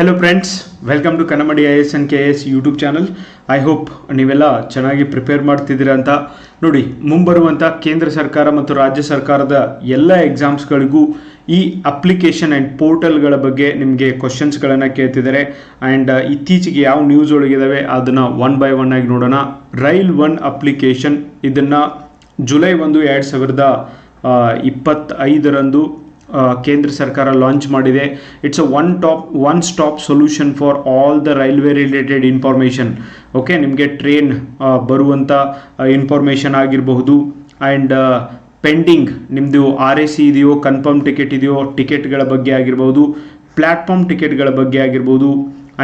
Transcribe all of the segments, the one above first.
Hello friends welcome to Kannamadi I S N K S YouTube channel I hope ನೀವೆಲ್ಲ ಚೆನ್ನಾಗಿ prepare ಮಾಡ್ತಿದ್ದೀರಾ ಅಂತ ನೋಡಿ ಮುಂಬರುವಂಥ ಕೇಂದ್ರ ಸರ್ಕಾರ ಮತ್ತು ರಾಜ್ಯ ಸರ್ಕಾರದ ಎಲ್ಲ ಎಕ್ಸಾಮ್ಸ್ಗಳಿಗೂ ಈ ಅಪ್ಲಿಕೇಶನ್ ಆ್ಯಂಡ್ ಪೋರ್ಟಲ್ಗಳ ಬಗ್ಗೆ ನಿಮಗೆ ಕ್ವಶನ್ಸ್ಗಳನ್ನು ಕೇಳ್ತಿದ್ದಾರೆ. ಆ್ಯಂಡ್ ಇತ್ತೀಚೆಗೆ ಯಾವ ನ್ಯೂಸ್ ಒಳಗಿದ್ದಾವೆ ಅದನ್ನು ಒನ್ ಬೈ ಒನ್ ಆಗಿ ನೋಡೋಣ. ರೈಲ್ ಒನ್ ಅಪ್ಲಿಕೇಶನ್ ಇದನ್ನು ಜುಲೈ ಒಂದು, ಎರಡು ಸಾವಿರದ ಇಪ್ಪತ್ತೈದರಂದು ಕೇಂದ್ರ ಸರ್ಕಾರ ಲಾಂಚ್ ಮಾಡಿದೆ. It's a one top one stop solution for all the railway related information okay ನಿಮಗೆ ಟ್ರೈನ್ ಬರುವಂಥ ಇನ್ಫಾರ್ಮೇಷನ್ ಆಗಿರಬಹುದು. ಆ್ಯಂಡ್ ಪೆಂಡಿಂಗ್ ನಿಮ್ಮದು ಆರ್ ಎ ಸಿ ಇದೆಯೋ ಕನ್ಫರ್ಮ್ ಟಿಕೆಟ್ ಇದೆಯೋ ಟಿಕೆಟ್ಗಳ ಬಗ್ಗೆ ಆಗಿರ್ಬೋದು ಪ್ಲ್ಯಾಟ್ಫಾರ್ಮ್ ಟಿಕೆಟ್ಗಳ ಬಗ್ಗೆ ಆಗಿರ್ಬೋದು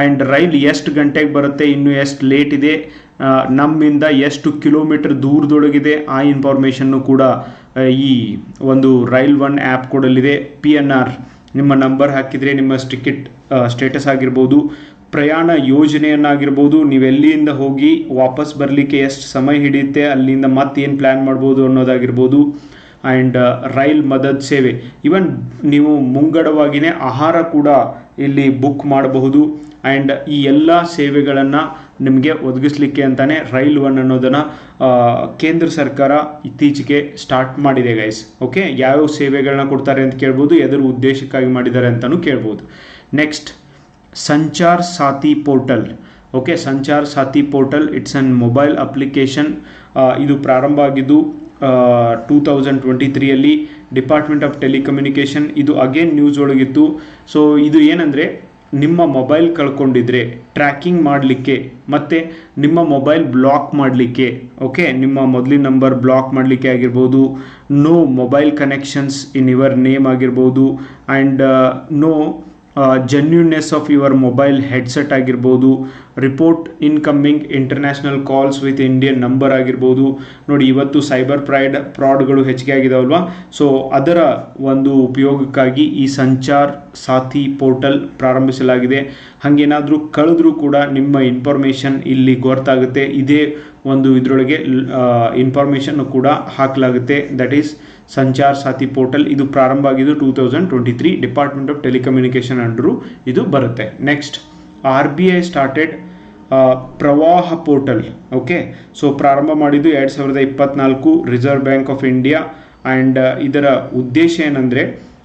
ಆ್ಯಂಡ್ ರೈಲ್ ಎಷ್ಟು ಗಂಟೆಗೆ ಬರುತ್ತೆ, ಇನ್ನು ಎಷ್ಟು ಲೇಟ್ ಇದೆ. ನಮ್ಮಿಂದ ಎಷ್ಟು ಕಿಲೋಮೀಟರ್ ದೂರದೊಳಗಿದೆ ಆ ಇನ್ಫಾರ್ಮೇಷನ್ನು ಕೂಡ ಈ ಒಂದು ರೈಲ್ ಒನ್ ಆ್ಯಪ್ ಕೊಡಲಿದೆ. ಪಿ ಎನ್ ಆರ್ ನಿಮ್ಮ ನಂಬರ್ ಹಾಕಿದರೆ ನಿಮ್ಮ ಟಿಕೆಟ್ ಸ್ಟೇಟಸ್ ಆಗಿರ್ಬೋದು. ಪ್ರಯಾಣ ಯೋಜನೆಯನ್ನಾಗಿರ್ಬೋದು. ನೀವು ಎಲ್ಲಿಂದ ಹೋಗಿ ವಾಪಸ್ ಬರಲಿಕ್ಕೆ ಎಷ್ಟು ಸಮಯ ಹಿಡಿಯುತ್ತೆ, ಅಲ್ಲಿಂದ ಮತ್ತೇನು ಪ್ಲ್ಯಾನ್ ಮಾಡ್ಬೋದು ಅನ್ನೋದಾಗಿರ್ಬೋದು. ಆ್ಯಂಡ್ ರೈಲ್ ಮದದ್ ಸೇವೆ. ಇವನ್ ನೀವು ಮುಂಗಡವಾಗಿಯೇ ಆಹಾರ ಕೂಡ ಇಲ್ಲಿ ಬುಕ್ ಮಾಡಬಹುದು. ಆ್ಯಂಡ್ ಈ ಎಲ್ಲ ಸೇವೆಗಳನ್ನು ನಿಮಗೆ ಒದಗಿಸ್ಲಿಕ್ಕೆ ಅಂತಲೇ ರೈಲ್ ಒನ್ ಅನ್ನೋದನ್ನು ಕೇಂದ್ರ ಸರ್ಕಾರ ಇತ್ತೀಚೆಗೆ ಸ್ಟಾರ್ಟ್ ಮಾಡಿದೆ ಗೈಸ್ ಓಕೆ ಯಾವ್ಯಾವ ಸೇವೆಗಳನ್ನ ಕೊಡ್ತಾರೆ ಅಂತ ಕೇಳ್ಬೋದು, ಎದುರು ಉದ್ದೇಶಕ್ಕಾಗಿ ಮಾಡಿದ್ದಾರೆ ಅಂತಲೂ ಕೇಳ್ಬೋದು. Next Sanchar Saathi portal. Okay Sanchar Saathi portal it's an mobile application ಇದು ಪ್ರಾರಂಭ ಆಗಿದ್ದು ಟೂ ತೌಸಂಡ್ ಟ್ವೆಂಟಿ ತ್ರೀಯಲ್ಲಿ ಡಿಪಾರ್ಟ್ಮೆಂಟ್ ಆಫ್ ಟೆಲಿಕಮ್ಯುನಿಕೇಷನ್ ಇದು ಅಗೇನ್ ನ್ಯೂಸ್ ಒಳಗಿತ್ತು. ಸೊ ಇದು ಏನಂದರೆ, ನಿಮ್ಮ ಮೊಬೈಲ್ ಕಳ್ಕೊಂಡಿದ್ರೆ ಟ್ರ್ಯಾಕಿಂಗ್ ಮಾಡಲಿಕ್ಕೆ ಮತ್ತು ನಿಮ್ಮ ಮೊಬೈಲ್ ಬ್ಲಾಕ್ ಮಾಡಲಿಕ್ಕೆ ಓಕೆ ನಿಮ್ಮ ಮೊದಲಿನ ನಂಬರ್ ಬ್ಲಾಕ್ ಮಾಡಲಿಕ್ಕೆ ಆಗಿರ್ಬೋದು no mobile connections in your name ಆಗಿರ್ಬೋದು and no genuineness of your mobile headset ಆಗಿರ್ಬೋದು report incoming international calls with Indian number ಆಗಿರ್ಬೋದು. ನೋಡಿ, ಇವತ್ತು ಸೈಬರ್ ಪ್ರೈಡ್ ಫ್ರಾಡ್ಗಳು ಹೆಚ್ಚಿಗೆ ಆಗಿದಾವಲ್ವಾ? ಸೊ ಅದರ ಒಂದು ಉಪಯೋಗಕ್ಕಾಗಿ ಈ ಸಂಚಾರ್ ಸಾಥಿ ಪೋರ್ಟಲ್ ಪ್ರಾರಂಭಿಸಲಾಗಿದೆ. ಹಾಗೇನಾದರೂ ಕಳೆದ್ರೂ ಕೂಡ ನಿಮ್ಮ ಇನ್ಫಾರ್ಮೇಷನ್ ಇಲ್ಲಿ ಗೊತ್ತಾಗುತ್ತೆ. ಇದೇ ಒಂದು ಇದರೊಳಗೆ ಇನ್ಫಾರ್ಮೇಷನ್ ಕೂಡ ಹಾಕಲಾಗುತ್ತೆ. That is Sanchar Saathi portal. ಇದು ಪ್ರಾರಂಭ ಆಗಿದ್ದು two thousand twenty three department of telecommunication under ಇದು ಬರುತ್ತೆ. Next R B I started Pravaah portal. Okay so ಪ್ರಾರಂಭ ಮಾಡಿದ್ದು ಎರಡು ಸಾವಿರದ ಇಪ್ಪತ್ನಾಲ್ಕು Reserve Bank of India and ಇದರ ಉದ್ದೇಶ ಏನಂದರೆ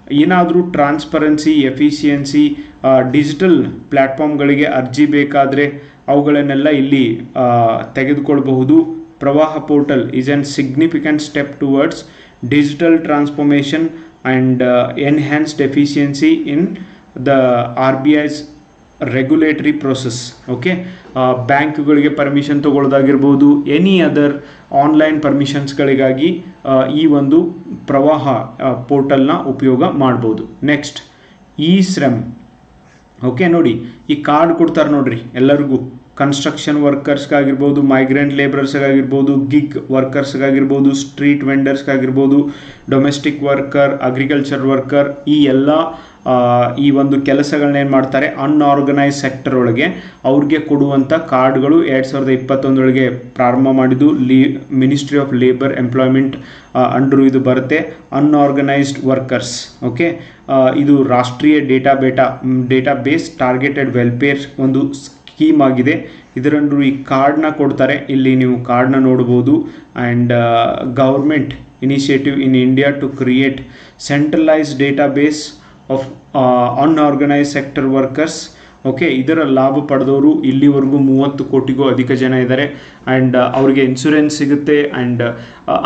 ಏನಾದರೂ ಟ್ರಾನ್ಸ್ಪರೆನ್ಸಿ ಎಫಿಷಿಯನ್ಸಿ ಡಿಜಿಟಲ್ ಪ್ಲ್ಯಾಟ್ಫಾರ್ಮ್ಗಳಿಗೆ ಅರ್ಜಿ ಬೇಕಾದರೆ ಅವುಗಳನ್ನೆಲ್ಲ ಇಲ್ಲಿ ತೆಗೆದುಕೊಳ್ಬಹುದು. Pravaah portal is an significant step towards digital transformation and enhanced efficiency in the R B I's regulatory process okay ಬ್ಯಾಂಕ್ಗಳಿಗೆ ಪರ್ಮಿಷನ್ ತಗೊಳ್ಳೋದಾಗಿರ್ಬೋದು ಎನಿ ಅದರ್ ಆನ್ಲೈನ್ ಪರ್ಮಿಷನ್ಸ್ಗಳಿಗಾಗಿ ಈ ಒಂದು ಪ್ರವಾಹ ಪೋರ್ಟಲ್ನ ಉಪಯೋಗ ಮಾಡ್ಬೋದು. ನೆಕ್ಸ್ಟ್ ಇ ಶ್ರಮ್ ಓಕೆ ನೋಡಿ, ಈ ಕಾರ್ಡ್ ಕೊಡ್ತಾರೆ ನೋಡ್ರಿ ಎಲ್ಲರಿಗೂ. ಕನ್ಸ್ಟ್ರಕ್ಷನ್ ವರ್ಕರ್ಸ್ಗಾಗಿರ್ಬೋದು ಮೈಗ್ರೆಂಟ್ ಲೇಬರ್ಸ್ಗಾಗಿರ್ಬೋದು ಗಿಗ್ ವರ್ಕರ್ಸ್ಗಾಗಿರ್ಬೋದು ಸ್ಟ್ರೀಟ್ ವೆಂಡರ್ಸ್ಗಾಗಿರ್ಬೋದು ಡೊಮೆಸ್ಟಿಕ್ ವರ್ಕರ್ ಅಗ್ರಿಕಲ್ಚರ್ ವರ್ಕರ್ ಈ ಎಲ್ಲ ಈ ಒಂದು ಕೆಲಸಗಳನ್ನ ಏನು ಮಾಡ್ತಾರೆ? ಅನ್ಆರ್ಗನೈಸ್ ಸೆಕ್ಟರ್ ಒಳಗೆ ಅವ್ರಿಗೆ ಕೊಡುವಂಥ ಕಾರ್ಡ್ಗಳು ಎರಡು ಸಾವಿರದ ಇಪ್ಪತ್ತೊಂದರೊಳಗೆ ಪ್ರಾರಂಭ ಮಾಡಿದ್ದು, ಲೀ ministry of labour employment under ಇದು ಬರುತ್ತೆ. ಅನ್ಆರ್ಗನೈಸ್ಡ್ ವರ್ಕರ್ಸ್ ಓಕೆ ಇದು ರಾಷ್ಟ್ರೀಯ ಡೇಟಾ ಬೇಟಾ ಡೇಟಾ ಬೇಸ್ ಟಾರ್ಗೆಟೆಡ್ ವೆಲ್ಫೇರ್ ಒಂದು ಸ್ಕೀಮ್ ಆಗಿದೆ. ಇದರಂದು ಈ ಕಾರ್ಡ್ನ ಕೊಡ್ತಾರೆ. ಇಲ್ಲಿ ನೀವು ಕಾರ್ಡ್ನ ನೋಡ್ಬೋದು. And government initiative in India to create centralise data base of unorganise sector workers okay ಇದರ ಲಾಭ ಪಡೆದವರು ಇಲ್ಲಿವರೆಗೂ ಮೂವತ್ತು ಕೋಟಿಗೂ ಅಧಿಕ ಜನ ಇದ್ದಾರೆ. ಆ್ಯಂಡ್ ಅವ್ರಿಗೆ ಇನ್ಶೂರೆನ್ಸ್ ಸಿಗುತ್ತೆ. ಆ್ಯಂಡ್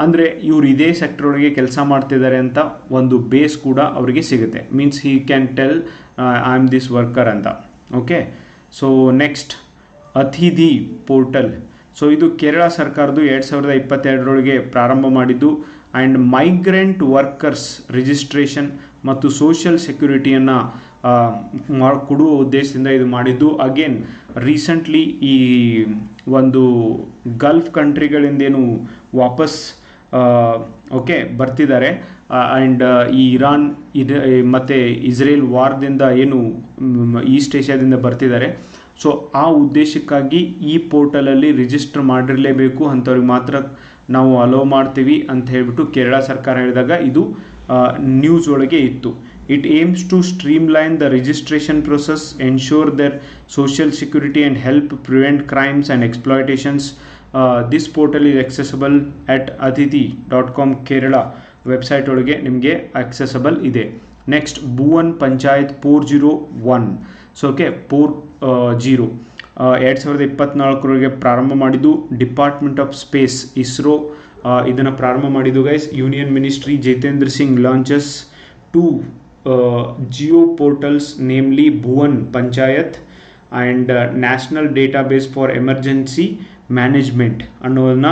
ಅಂದರೆ ಇವರು ಇದೇ ಸೆಕ್ಟರ್ ಒಳಗೆ ಕೆಲಸ ಮಾಡ್ತಿದ್ದಾರೆ ಅಂತ ಒಂದು ಬೇಸ್ ಕೂಡ ಅವರಿಗೆ ಸಿಗುತ್ತೆ. Means he can tell I am this worker ಅಂತ. Okay so next Athithi portal so ಇದು ಕೇರಳ ಸರ್ಕಾರದ್ದು ಎರಡು ಸಾವಿರದ ಇಪ್ಪತ್ತೆರಡರೊಳಗೆ ಪ್ರಾರಂಭ ಮಾಡಿದ್ದು. ಆ್ಯಂಡ್ ಮೈಗ್ರೆಂಟ್ ವರ್ಕರ್ಸ್ ರಿಜಿಸ್ಟ್ರೇಷನ್ ಮತ್ತು ಸೋಷಿಯಲ್ ಸೆಕ್ಯುರಿಟಿಯನ್ನು ಕೊಡುವ ಉದ್ದೇಶದಿಂದ ಇದು ಮಾಡಿದ್ದು. ಅಗೇನ್ ರೀಸೆಂಟ್ಲಿ ಈ ಒಂದು ಗಲ್ಫ್ ಕಂಟ್ರಿಗಳಿಂದೇನು ವಾಪಸ್ ಓಕೆ ಬರ್ತಿದ್ದಾರೆ. ಆ್ಯಂಡ್ ಈ ಇರಾನ್, ಇದು ಮತ್ತು ಇಸ್ರೇಲ್ ವಾರ್ದಿಂದ ಏನು ಈಸ್ಟ್ ಏಷ್ಯಾದಿಂದ ಬರ್ತಿದ್ದಾರೆ. ಸೊ ಆ ಉದ್ದೇಶಕ್ಕಾಗಿ ಈ ಪೋರ್ಟಲಲ್ಲಿ ರಿಜಿಸ್ಟರ್ ಮಾಡಿರಲೇಬೇಕು ಅಂಥವ್ರಿಗೆ ಮಾತ್ರ ನಾವು ಅಲೋ ಮಾಡ್ತೀವಿ ಅಂತ ಹೇಳಿಬಿಟ್ಟು ಕೇರಳ ಸರ್ಕಾರ ಹೇಳಿದಾಗ ಇದು ನ್ಯೂಸ್ ಒಳಗೆ ಇತ್ತು. It aims to stream line the registration process ensure their social security and help prevent crimes and exploitations this portal is accessible at Athithi dot com Kerala website ಒಳಗೆ ನಿಮಗೆ ಆಕ್ಸೆಸಬಲ್ ಇದೆ. Next Bhuvan Panchayat four zero one so okay four zero ಎರಡು ಸಾವಿರದ ಇಪ್ಪತ್ನಾಲ್ಕರವರೆಗೆ ಪ್ರಾರಂಭ ಮಾಡಿದ್ದು department of space ISRO. ಇದನ್ನು ಪ್ರಾರಂಭ ಮಾಡಿದ್ದು guys union ministry Jitendra Singh launches two geo portals namely Bhuvan Panchayat and national database for emergency management ಅನ್ನೋದನ್ನ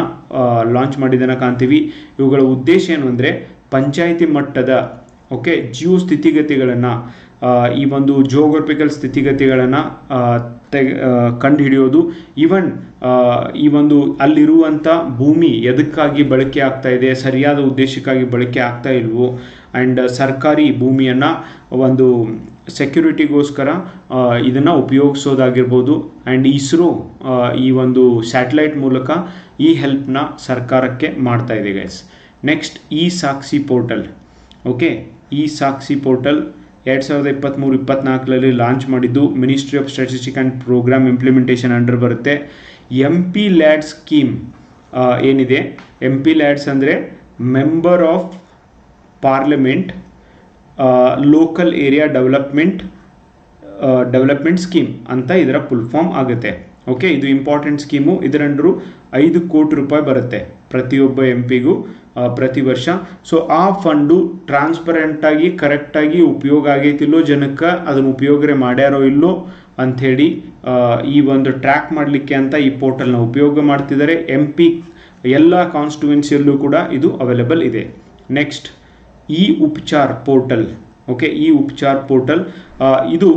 launch ಮಾಡಿದ್ದನ್ನು ಕಾಣ್ತೀವಿ. ಇವುಗಳ ಉದ್ದೇಶ ಏನು ಅಂದರೆ ಪಂಚಾಯಿತಿ ಮಟ್ಟದ ಓಕೆ ಜಿಯೋ ಸ್ಥಿತಿಗತಿಗಳನ್ನು ಈ ಒಂದು ಜಿಯೋಗ್ರಫಿಕಲ್ ಸ್ಥಿತಿಗತಿಗಳನ್ನು ತೆಗೆ ಕಂಡುಹಿಡಿಯೋದು. ಈವನ್ ಈ ಒಂದು ಅಲ್ಲಿರುವಂಥ ಭೂಮಿ ಎದಕ್ಕಾಗಿ ಬಳಕೆ ಆಗ್ತಾ ಇದೆ, ಸರಿಯಾದ ಉದ್ದೇಶಕ್ಕಾಗಿ ಬಳಕೆ ಆಗ್ತಾ ಇಲ್ವೋ ಆ್ಯಂಡ್ ಸರ್ಕಾರಿ ಭೂಮಿಯನ್ನು ಒಂದು ಸೆಕ್ಯುರಿಟಿಗೋಸ್ಕರ ಇದನ್ನು ಉಪಯೋಗಿಸೋದಾಗಿರ್ಬೋದು. ಆ್ಯಂಡ್ ಇಸ್ರೋ ಈ ಒಂದು ಸ್ಯಾಟಲೈಟ್ ಮೂಲಕ ಈ ಹೆಲ್ಪ್ನ ಸರ್ಕಾರಕ್ಕೆ ಮಾಡ್ತಾ ಇದೆ guys next e Sakshi portal okay e Sakshi portal ಎರಡು ಸಾವಿರದ ಇಪ್ಪತ್ತ್ಮೂರು ಇಪ್ಪತ್ತ್ನಾಲ್ಕರಲ್ಲಿ ಲಾಂಚ್ ಮಾಡಿದ್ದು ministry of statistic and programme implementation under ಬರುತ್ತೆ ಎಂ ಪಿ ಲ್ಯಾಡ್ ಸ್ಕೀಮ್ ಏನಿದೆ? ಎಂ ಪಿ ಲ್ಯಾಡ್ಸ್ ಅಂದರೆ member of parliament local area development development scheme ಅಂತ ಇದರ ಫುಲ್ ಫಾರ್ಮ್ ಆಗುತ್ತೆ. ಓಕೆ ಇದು ಇಂಪಾರ್ಟೆಂಟ್ ಸ್ಕೀಮು ಇದರಂಡರು ಐದು ಕೋಟಿ ರೂಪಾಯಿ ಬರುತ್ತೆ. ಪ್ರತಿಯೊಬ್ಬ ಎಂ ಪಿಗೂ ಪ್ರತಿ ವರ್ಷ. ಸೊ ಆ ಫಂಡು ಟ್ರಾನ್ಸ್ಪರೆಂಟಾಗಿ ಕರೆಕ್ಟಾಗಿ ಉಪಯೋಗ ಆಗೈತಿಲ್ಲೋ ಜನಕ್ಕೆ, ಅದನ್ನು ಉಪಯೋಗರೆ ಮಾಡ್ಯಾರೋ ಇಲ್ಲೋ ಅಂಥೇಳಿ ಈ ಒಂದು ಟ್ರ್ಯಾಕ್ ಮಾಡಲಿಕ್ಕೆ ಅಂತ ಈ ಪೋರ್ಟಲ್ನ ಉಪಯೋಗ ಮಾಡ್ತಿದ್ದಾರೆ ಎಂ ಪಿ ಎಲ್ಲ ಕಾನ್ಸ್ಟಿಟ್ಯೂನ್ಸಿಯಲ್ಲೂ ಕೂಡ ಇದು ಅವೈಲೇಬಲ್ ಇದೆ. ನೆಕ್ಸ್ಟ್ ಈ ಉಪಚಾರ್ ಪೋರ್ಟಲ್ ಓಕೆ ಈ ಉಪಚಾರ್ ಪೋರ್ಟಲ್ ಇದು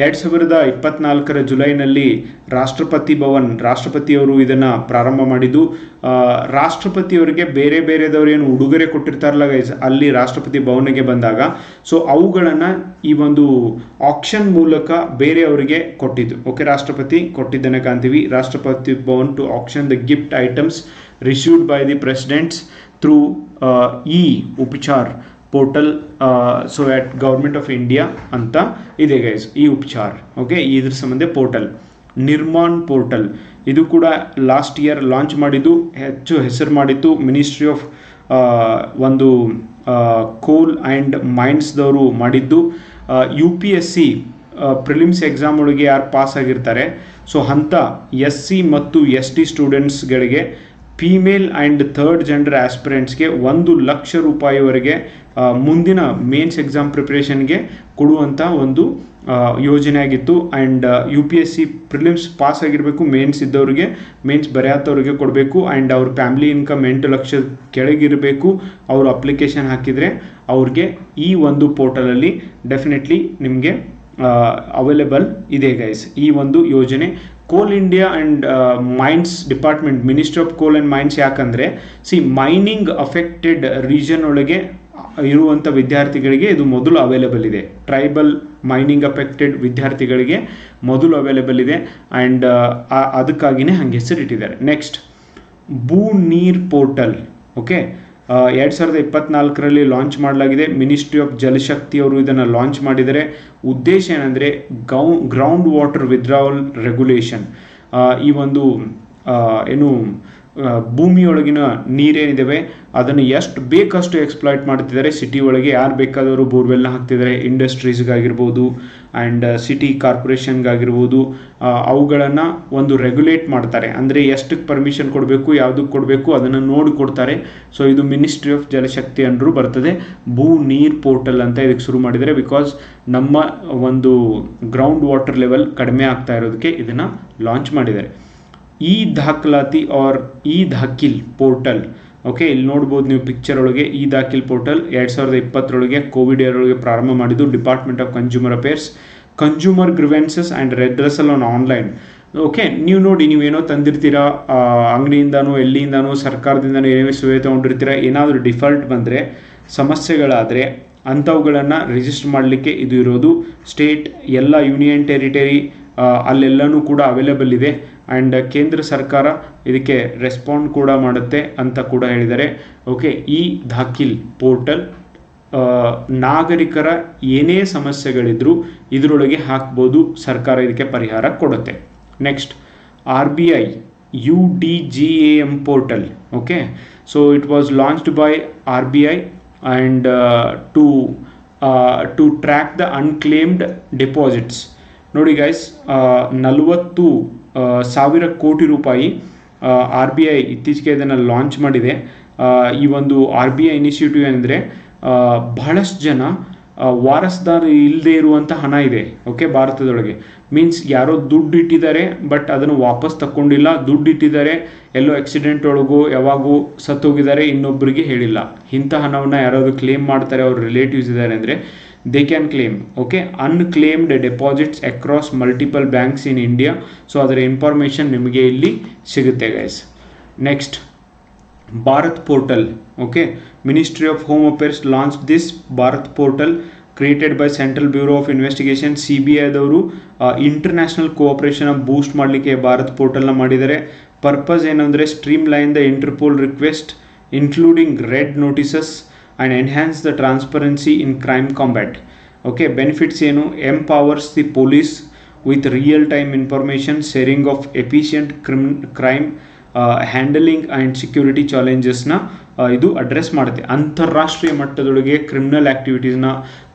ಎರಡು ಸಾವಿರದ ಇಪ್ಪತ್ನಾಲ್ಕರ ಜುಲೈನಲ್ಲಿ ರಾಷ್ಟ್ರಪತಿ ಭವನ್ ರಾಷ್ಟ್ರಪತಿಯವರು ಇದನ್ನು ಪ್ರಾರಂಭ ಮಾಡಿದ್ದು ರಾಷ್ಟ್ರಪತಿಯವರಿಗೆ ಬೇರೆ ಬೇರೆದವ್ರು ಏನು ಉಡುಗೊರೆ ಕೊಟ್ಟಿರ್ತಾರಲ್ಲ ಗೈಸ್ ಅಲ್ಲಿ ರಾಷ್ಟ್ರಪತಿ ಭವನಿಗೆ ಬಂದಾಗ ಸೊ ಅವುಗಳನ್ನು ಈ ಒಂದು ಆಕ್ಷನ್ ಮೂಲಕ ಬೇರೆಯವರಿಗೆ ಕೊಟ್ಟಿದ್ದು. ಓಕೆ ರಾಷ್ಟ್ರಪತಿ ಕೊಟ್ಟಿದ್ದನ್ನು ಕಾಣ್ತೀವಿ. Rashtrapati Bhavan to auction the gift items received by the presidents through e Upachar portal so at government of India ಅಂತ ಇದೆ ಗೈಸ್ ಈ ಉಪಚಾರ್ ಓಕೆ ಇದ್ರ ಸಂಬಂಧ ಪೋರ್ಟಲ್ ನಿರ್ಮಾಣ್ ಪೋರ್ಟಲ್ ಇದು ಕೂಡ ಲಾಸ್ಟ್ ಇಯರ್ ಲಾಂಚ್ ಮಾಡಿದ್ದು, ಹೆಚ್ಚು ಹೆಸರು ಮಾಡಿತ್ತು ಮಿನಿಸ್ಟ್ರಿ ಆಫ್ ಒಂದು ಕೋಲ್ ಆ್ಯಂಡ್ ಮೈನ್ಸ್ದವರು ಮಾಡಿದ್ದು. U P S C prelims exam ಒಳಗೆ ಯಾರು ಪಾಸ್ ಆಗಿರ್ತಾರೆ. ಸೊ ಅಂಥ ಎಸ್ ಸಿ ಮತ್ತು ಎಸ್ ಟಿ ಸ್ಟೂಡೆಂಟ್ಸ್ಗಳಿಗೆ ಫೀಮೇಲ್ ಆ್ಯಂಡ್ ಥರ್ಡ್ ಜೆಂಡರ್ ಆಸ್ಪಿರೆಂಟ್ಸ್ಗೆ ಒಂದು ಲಕ್ಷ ರೂಪಾಯಿವರೆಗೆ ಮುಂದಿನ ಮೇನ್ಸ್ ಎಕ್ಸಾಮ್ ಪ್ರಿಪ್ರೇಷನ್ಗೆ ಕೊಡುವಂಥ ಒಂದು ಯೋಜನೆ ಆಗಿತ್ತು and U P S C prelims pass ಆಗಿರಬೇಕು ಮೇನ್ಸ್ ಇದ್ದವ್ರಿಗೆ ಮೇನ್ಸ್ ಬರೆಯತ್ತವ್ರಿಗೆ ಕೊಡಬೇಕು. ಆ್ಯಂಡ್ ಅವ್ರ ಫ್ಯಾಮಿಲಿ ಇನ್ಕಮ್ ಎಂಟು ಲಕ್ಷ ಕೆಳಗಿರಬೇಕು. ಅವರು ಅಪ್ಲಿಕೇಶನ್ ಹಾಕಿದರೆ ಅವ್ರಿಗೆ ಈ ಒಂದು ಪೋರ್ಟಲಲ್ಲಿ ಡೆಫಿನೆಟ್ಲಿ ನಿಮಗೆ ಅವೈಲೇಬಲ್ ಇದೆ ಗೈಸ್ ಈ ಒಂದು ಯೋಜನೆ Coal India and mines department ministry of coal and mines ಯಾಕಂದರೆ ಸಿ ಮೈನಿಂಗ್ ಅಫೆಕ್ಟೆಡ್ ರೀಜನ್ ಒಳಗೆ ಇರುವಂಥ ವಿದ್ಯಾರ್ಥಿಗಳಿಗೆ ಇದು ಮೊದಲು ಅವೈಲೇಬಲ್ ಇದೆ. ಟ್ರೈಬಲ್ ಮೈನಿಂಗ್ ಅಫೆಕ್ಟೆಡ್ ವಿದ್ಯಾರ್ಥಿಗಳಿಗೆ ಮೊದಲು ಅವೈಲೇಬಲ್ ಇದೆ ಆ್ಯಂಡ್ ಅದಕ್ಕಾಗಿಯೇ ಹಂಗೆ ಹೆಸರಿಟ್ಟಿದ್ದಾರೆ. ನೆಕ್ಸ್ಟ್ ಭೂ ನೀರ್ ಪೋರ್ಟಲ್ ಓಕೆ ಎರಡು ಸಾವಿರದ ಇಪ್ಪತ್ನಾಲ್ಕರಲ್ಲಿ ಲಾಂಚ್ ಮಾಡಲಾಗಿದೆ. ಮಿನಿಸ್ಟ್ರಿ ಆಫ್ ಜಲಶಕ್ತಿ ಅವರು ಇದನ್ನು ಲಾಂಚ್ ಮಾಡಿದರೆ ಉದ್ದೇಶ ಏನಂದರೆ ಗೌ ಗ್ರೌಂಡ್ ವಾಟರ್ ವಿದ್ರಾವಲ್ ರೆಗ್ಯುಲೇಷನ್ ಈ ಒಂದು ಏನು ಭೂಮಿಯೊಳಗಿನ ನೀರೇನಿದ್ದಾವೆ ಅದನ್ನು ಎಷ್ಟು ಬೇಕಷ್ಟು ಎಕ್ಸ್ಪ್ಲಾಯ್ಟ್ ಮಾಡ್ತಿದ್ದಾರೆ ಸಿಟಿ ಒಳಗೆ ಯಾರು ಬೇಕಾದವರು ಬೋರ್ವೆಲ್ನ ಹಾಕ್ತಿದ್ದಾರೆ ಇಂಡಸ್ಟ್ರೀಸ್ಗಾಗಿರ್ಬೋದು ಆ್ಯಂಡ್ ಸಿಟಿ ಕಾರ್ಪೊರೇಷನ್ಗಾಗಿರ್ಬೋದು ಅವುಗಳನ್ನು ಒಂದು ರೆಗ್ಯುಲೇಟ್ ಮಾಡ್ತಾರೆ. ಅಂದರೆ ಎಷ್ಟಕ್ಕೆ ಪರ್ಮಿಷನ್ ಕೊಡಬೇಕು ಯಾವುದಕ್ಕೆ ಕೊಡಬೇಕು, ಅದನ್ನು ನೋಡಿ ಕೊಡ್ತಾರೆ. ಸೊ ಇದು ಮಿನಿಸ್ಟ್ರಿ ಆಫ್ ಜಲಶಕ್ತಿ ಅಂದರೂ ಬರ್ತದೆ. ಭೂ ನೀರ್ ಪೋರ್ಟಲ್ ಅಂತ ಇದಕ್ಕೆ ಶುರು ಮಾಡಿದರೆ ಬಿಕಾಸ್ ನಮ್ಮ ಒಂದು ಗ್ರೌಂಡ್ ವಾಟರ್ ಲೆವೆಲ್ ಕಡಿಮೆ ಆಗ್ತಾ ಇರೋದಕ್ಕೆ ಇದನ್ನು ಲಾಂಚ್ ಮಾಡಿದ್ದಾರೆ. ಈ ದಾಖಲಾತಿ ಆರ್ ಈ ದಾಖಿಲ್ ಪೋರ್ಟಲ್ ಓಕೆ ಇಲ್ಲಿ ನೋಡ್ಬೋದು ನೀವು ಪಿಕ್ಚರ್ ಒಳಗೆ ಈ ದಾಖಿಲ್ ಪೋರ್ಟಲ್ ಎರಡು ಸಾವಿರದ ಇಪ್ಪತ್ತರೊಳಗೆ ಕೋವಿಡ್ ಒಳಗೆ ಪ್ರಾರಂಭ ಮಾಡಿದ್ದು department of consumer affairs consumer grievances and redressal on online okay ನೀವು ನೋಡಿ ನೀವೇನೋ ತಂದಿರ್ತೀರಾ ಅಂಗಡಿಯಿಂದನೋ, ಎಲ್ಲಿಯಿಂದನೂ, ಸರ್ಕಾರದಿಂದನೋ ಏನೇ ಸುವೆ ತೊಗೊಂಡಿರ್ತೀರ, ಏನಾದರೂ ಡಿಫಾಲ್ಟ್ ಬಂದರೆ, ಸಮಸ್ಯೆಗಳಾದರೆ ಅಂಥವುಗಳನ್ನು ರಿಜಿಸ್ಟರ್ ಮಾಡಲಿಕ್ಕೆ ಇದು ಇರೋದು ಸ್ಟೇಟ್ ಎಲ್ಲ ಯೂನಿಯನ್ ಟೆರಿಟರಿ ಅಲ್ಲೆಲ್ಲನೂ ಕೂಡ ಅವೈಲೇಬಲ್ ಇದೆ. ಆ್ಯಂಡ್ ಕೇಂದ್ರ ಸರ್ಕಾರ ಇದಕ್ಕೆ ರೆಸ್ಪಾಂಡ್ ಕೂಡ ಮಾಡುತ್ತೆ ಅಂತ ಕೂಡ ಹೇಳಿದ್ದಾರೆ. ಓಕೆ ಈ ದಾಖಿಲ್ ಪೋರ್ಟಲ್ ನಾಗರಿಕರ ಏನೇ ಸಮಸ್ಯೆಗಳಿದ್ರೂ ಇದರೊಳಗೆ ಹಾಕ್ಬೋದು. ಸರ್ಕಾರ ಇದಕ್ಕೆ ಪರಿಹಾರ ಕೊಡುತ್ತೆ. Next R B I U D G A M portal okay so it was launched by R B I and to to track the unclaimed deposits ನೋಡಿ ಗೈಸ್ ನಲವತ್ತು ಸಾವಿರ ಕೋಟಿ ರೂಪಾಯಿ ಆರ್ ಬಿ ಐ ಇತ್ತೀಚೆಗೆ ಇದನ್ನು ಲಾಂಚ್ ಮಾಡಿದೆ. ಈ ಒಂದು ಆರ್ ಬಿ ಐ ಇನಿಷಿಯೇಟಿವ್ ಏನಂದರೆ ಬಹಳಷ್ಟು ಜನ ವಾರಸ್ದಾರ್ ಇಲ್ಲದೆ ಇರುವಂಥ ಹಣ ಇದೆ ಓಕೆ ಭಾರತದೊಳಗೆ. ಮೀನ್ಸ್ ಯಾರೋ ದುಡ್ಡು ಇಟ್ಟಿದ್ದಾರೆ ಬಟ್ ಅದನ್ನು ವಾಪಸ್ ತಕ್ಕೊಂಡಿಲ್ಲ. ದುಡ್ಡು ಇಟ್ಟಿದ್ದಾರೆ, ಎಲ್ಲೋ ಆಕ್ಸಿಡೆಂಟ್ ಒಳಗೂ, ಯಾವಾಗೂ ಸತ್ತೋಗಿದ್ದಾರೆ ಇನ್ನೊಬ್ಬರಿಗೆ ಹೇಳಿಲ್ಲ. ಇಂಥ ಹಣವನ್ನು ಯಾರಾದರೂ ಕ್ಲೇಮ್ ಮಾಡ್ತಾರೆ, ಅವ್ರ ರಿಲೇಟಿವ್ಸ್ ಇದ್ದಾರೆ ಅಂದರೆ they can claim okay unclaimed deposits across multiple banks in India so ಅದರ ಇನ್ಫಾರ್ಮೇಷನ್ ನಿಮಗೆ ಇಲ್ಲಿ ಸಿಗುತ್ತೆ guys next Bharat portal okay ministry of home affairs launch this Bharat portal created by central bureau of investigation C B ಐದವರು international cooperation boost ಮಾಡಲಿಕ್ಕೆ ಭಾರತ್ ಪೋರ್ಟಲ್ನ ಮಾಡಿದ್ದಾರೆ. Purpose ಏನಂದರೆ stream line the Interpol request including red notices and enhance the transparency in crime combat okay benefits ಏನು empowers the police with real time information sharing of efficient crime crime handling and security ಚಾಲೆಂಜಸ್ನ ಇದು address ಮಾಡುತ್ತೆ. ಅಂತಾರಾಷ್ಟ್ರೀಯ ಮಟ್ಟದೊಳಗೆ criminal ಆ್ಯಕ್ಟಿವಿಟೀಸ್ನ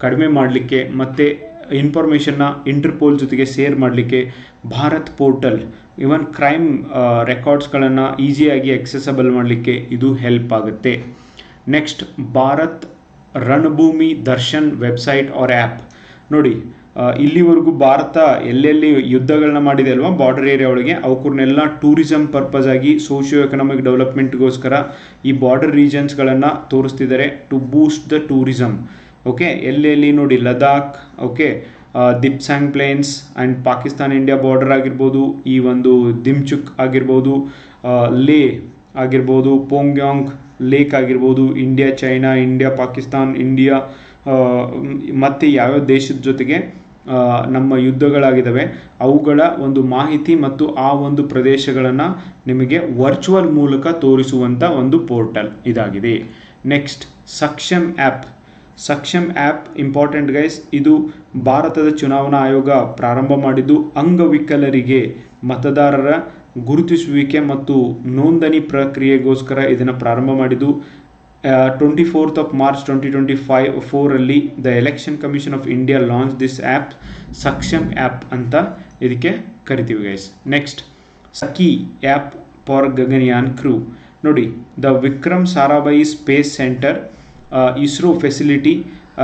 ಕಡಿಮೆ ಮಾಡಲಿಕ್ಕೆ ಮತ್ತು ಇನ್ಫಾರ್ಮೇಷನ್ನ Interpol ಜೊತೆಗೆ share ಮಾಡಲಿಕ್ಕೆ Bharat portal even crime ರೆಕಾರ್ಡ್ಸ್ಗಳನ್ನು ಈಸಿಯಾಗಿ ಎಕ್ಸೆಸಬಲ್ ಮಾಡಲಿಕ್ಕೆ ಇದು ಹೆಲ್ಪ್ ಆಗುತ್ತೆ. Next Bharat Ranbhoomi Darshan website or app ನೋಡಿ ಇಲ್ಲಿವರೆಗೂ ಭಾರತ ಎಲ್ಲೆಲ್ಲಿ ಯುದ್ಧಗಳನ್ನ ಮಾಡಿದೆ ಅಲ್ವಾ? ಬಾರ್ಡರ್ ಏರಿಯಾ ಒಳಗೆ. ಅವಕ್ಕೂರ್ನೆಲ್ಲ ಟೂರಿಸಂ ಪರ್ಪಸ್ ಆಗಿ ಸೋಷಿಯೋ ಎಕನಾಮಿಕ್ ಡೆವಲಪ್ಮೆಂಟ್ಗೋಸ್ಕರ ಈ ಬಾರ್ಡರ್ ರೀಜನ್ಸ್ಗಳನ್ನು ತೋರಿಸ್ತಿದ್ದಾರೆ to boost the tourism okay ಎಲ್ಲೆಲ್ಲಿ ನೋಡಿ Ladakh okay Depsang plains and Pakistan India border ಆಗಿರ್ಬೋದು, ಈ ಒಂದು ದಿಮ್ಚುಕ್ ಆಗಿರ್ಬೋದು ಲೇ ಆಗಿರ್ಬೋದು ಪೋಂಗ್ಯಾಂಗ್ ಲೇಕ್ ಆಗಿರ್ಬೋದು India China India Pakistan India ಮತ್ತೆ ಯಾವ್ಯಾವ ದೇಶದ ಜೊತೆಗೆ ನಮ್ಮ ಯುದ್ಧಗಳಾಗಿದ್ದಾವೆ, ಅವುಗಳ ಒಂದು ಮಾಹಿತಿ ಮತ್ತು ಆ ಒಂದು ಪ್ರದೇಶಗಳನ್ನು ನಿಮಗೆ ವರ್ಚುವಲ್ ಮೂಲಕ ತೋರಿಸುವಂಥ ಒಂದು ಪೋರ್ಟಲ್ ಇದಾಗಿದೆ. Next Saksham app Saksham app important guys ಇದು ಭಾರತದ ಚುನಾವಣಾ ಆಯೋಗ ಪ್ರಾರಂಭ ಮಾಡಿದ್ದು ಅಂಗವಿಕಲರಿಗೆ ಮತದಾರರ ಗುರುತಿಸುವಿಕೆ ಮತ್ತು ನೋಂದಣಿ ಪ್ರಕ್ರಿಯೆಗೋಸ್ಕರ ಇದನ್ನು ಪ್ರಾರಂಭ ಮಾಡಿದ್ದು twenty fourth of March twenty twenty five ಫೋರಲ್ಲಿ the election commission of India launch this app Saksham app ಅಂತ ಇದಕ್ಕೆ ಕರಿತೀವಿ guys next Sakhi app for Gaganyaan crew ನೋಡಿ the Vikram Sarabhai space centre ISRO facility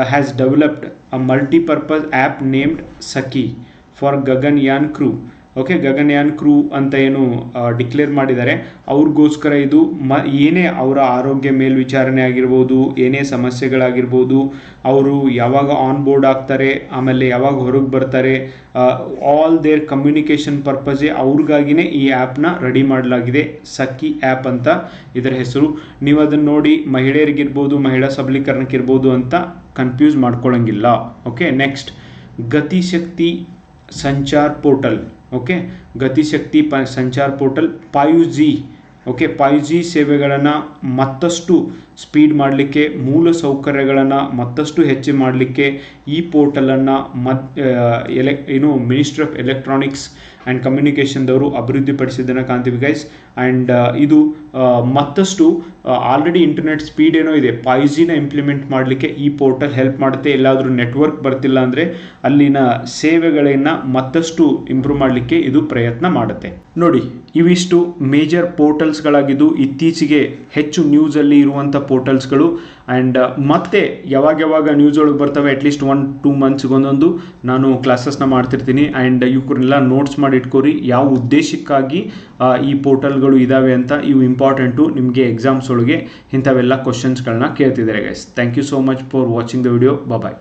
has developed a multipurpose app named Sakhi for Gaganyaan crew okay Gaganyaan crew ಅಂತ ಏನು declare ಮಾಡಿದ್ದಾರೆ. ಅವ್ರಿಗೋಸ್ಕರ ಇದು ಮ, ಏನೇ ಅವರ ಆರೋಗ್ಯ ಮೇಲ್ವಿಚಾರಣೆ ಆಗಿರ್ಬೋದು, ಏನೇ ಸಮಸ್ಯೆಗಳಾಗಿರ್ಬೋದು, ಅವರು ಯಾವಾಗ ಆನ್ ಬೋರ್ಡ್ ಆಗ್ತಾರೆ, ಆಮೇಲೆ ಯಾವಾಗ ಹೊರಗೆ ಬರ್ತಾರೆ ಆಲ್ ದೇರ್ ಕಮ್ಯುನಿಕೇಷನ್ ಪರ್ಪಸೇ ಅವ್ರಿಗಾಗಿನೇ ಈ ಆ್ಯಪ್ನ ರೆಡಿ ಮಾಡಲಾಗಿದೆ ಸಖಿ ಆ್ಯಪ್ ಅಂತ ಇದರ ಹೆಸರು. ನೀವು ಅದನ್ನು ನೋಡಿ ಮಹಿಳೆಯರಿಗಿರ್ಬೋದು, ಮಹಿಳಾ ಸಬಲೀಕರಣಕ್ಕಿರ್ಬೋದು ಅಂತ confuse ಮಾಡ್ಕೊಳ್ಳೋಂಗಿಲ್ಲ okay next Gatishakti Sanchar portal okay? Gatishakti ಪ Sanchar portal ಪಾಯು G okay? ಪಾಯು G ಸೇವೆಗಳನ್ನು ಮತ್ತಷ್ಟು ಸ್ಪೀಡ್ ಮಾಡಲಿಕ್ಕೆ ಮೂಲ ಸೌಕರ್ಯಗಳನ್ನು ಮತ್ತಷ್ಟು ಹೆಚ್ಚು ಮಾಡಲಿಕ್ಕೆ ಈ ಪೋರ್ಟಲನ್ನು ಮತ್ ಎಲೆ, ಏನು ಮಿನಿಸ್ಟ್ರಿ ಆಫ್ ಎಲೆಕ್ಟ್ರಾನಿಕ್ಸ್ ಆ್ಯಂಡ್ ಕಮ್ಯುನಿಕೇಷನ್ದವರು ಅಭಿವೃದ್ಧಿಪಡಿಸಿದ್ದನ್ನು ಕಾಣ್ತೀವಿ ಗೈಸ್ ಆ್ಯಂಡ್ ಇದು ಮತ್ತಷ್ಟು ಆಲ್ರೆಡಿ ಇಂಟರ್ನೆಟ್ ಸ್ಪೀಡ್ ಏನೋ ಇದೆ ಫೈವ್ ಜಿನ ಇಂಪ್ಲಿಮೆಂಟ್ ಮಾಡಲಿಕ್ಕೆ ಈ ಪೋರ್ಟಲ್ ಹೆಲ್ಪ್ ಮಾಡುತ್ತೆ. ಎಲ್ಲಾದರೂ ನೆಟ್ವರ್ಕ್ ಬರ್ತಿಲ್ಲ ಅಂದರೆ ಅಲ್ಲಿನ ಸೇವೆಗಳನ್ನು ಮತ್ತಷ್ಟು ಇಂಪ್ರೂವ್ ಮಾಡಲಿಕ್ಕೆ ಇದು ಪ್ರಯತ್ನ ಮಾಡುತ್ತೆ. ನೋಡಿ, ಇವಿಷ್ಟು ಮೇಜರ್ ಪೋರ್ಟಲ್ಸ್ಗಳಾಗಿದ್ದು ಇತ್ತೀಚೆಗೆ ಹೆಚ್ಚು ನ್ಯೂಸಲ್ಲಿ ಇರುವಂಥ ಪೋರ್ಟಲ್ಸ್ಗಳು ಆ್ಯಂಡ್ ಮತ್ತೆ ಯಾವಾಗ ಯಾವಾಗ ನ್ಯೂಸ್ ಒಳಗೆ ಬರ್ತವೆ ಅಟ್ಲೀಸ್ಟ್ ಒನ್ ಟೂ ಮಂತ್ಸ್ಗೊಂದೊಂದು ನಾನು ಕ್ಲಾಸಸ್ನ ಮಾಡ್ತಿರ್ತೀನಿ. ಆ್ಯಂಡ್ ಇವಕ್ರನ್ನೆಲ್ಲ ನೋಟ್ಸ್ ಮಾಡಿ ಇಟ್ಕೋರಿ, ಯಾವ ಉದ್ದೇಶಕ್ಕಾಗಿ ಈ ಪೋರ್ಟಲ್ಗಳು ಇದ್ದಾವೆ ಅಂತ, ಇವು ಇಂಪಾರ್ಟೆಂಟು ನಿಮಗೆ ಎಕ್ಸಾಮ್ಸ್ ಒಳಗೆ ಇಂಥವೆಲ್ಲ ಕ್ವಶನ್ಸ್ಗಳನ್ನ ಕೇಳ್ತಿದ್ದಾರೆ guys thank you so much for watching the video bye